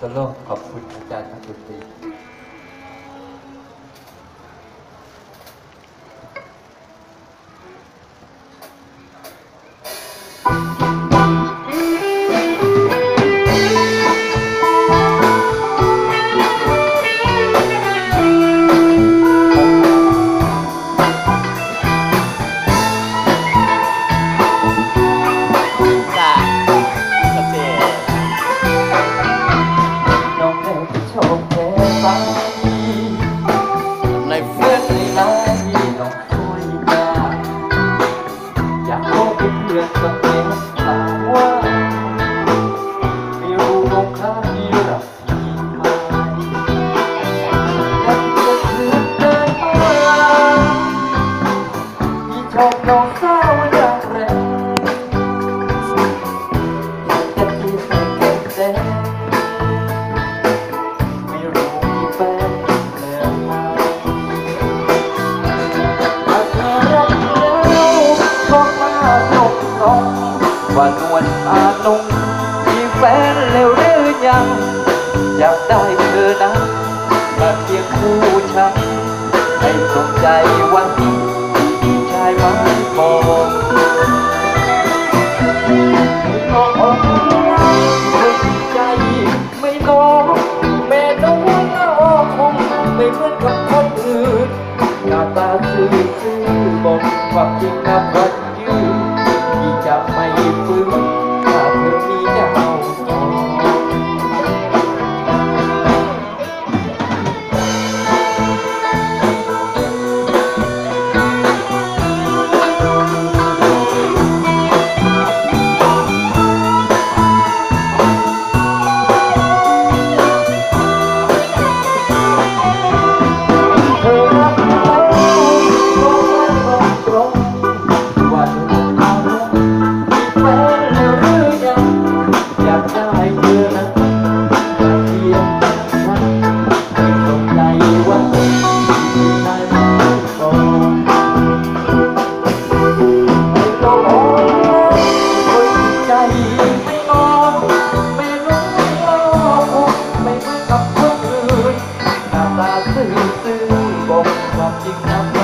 ก็ต้องขอบคุณอาจารย์ทุกที นแล้วหรือยังอยากได้เธอนะมาเพียงคู่ฉันให้สมใจวันนี้ที่ชายมาบองน้องอกรักใจไม่น้องแม่น้องน้องคงไม่เหมือนกับคนอื่นหน้าตาซื่อซื่อบอกความจริงนะ ตาซื่อซื่อบอกความจริงครับ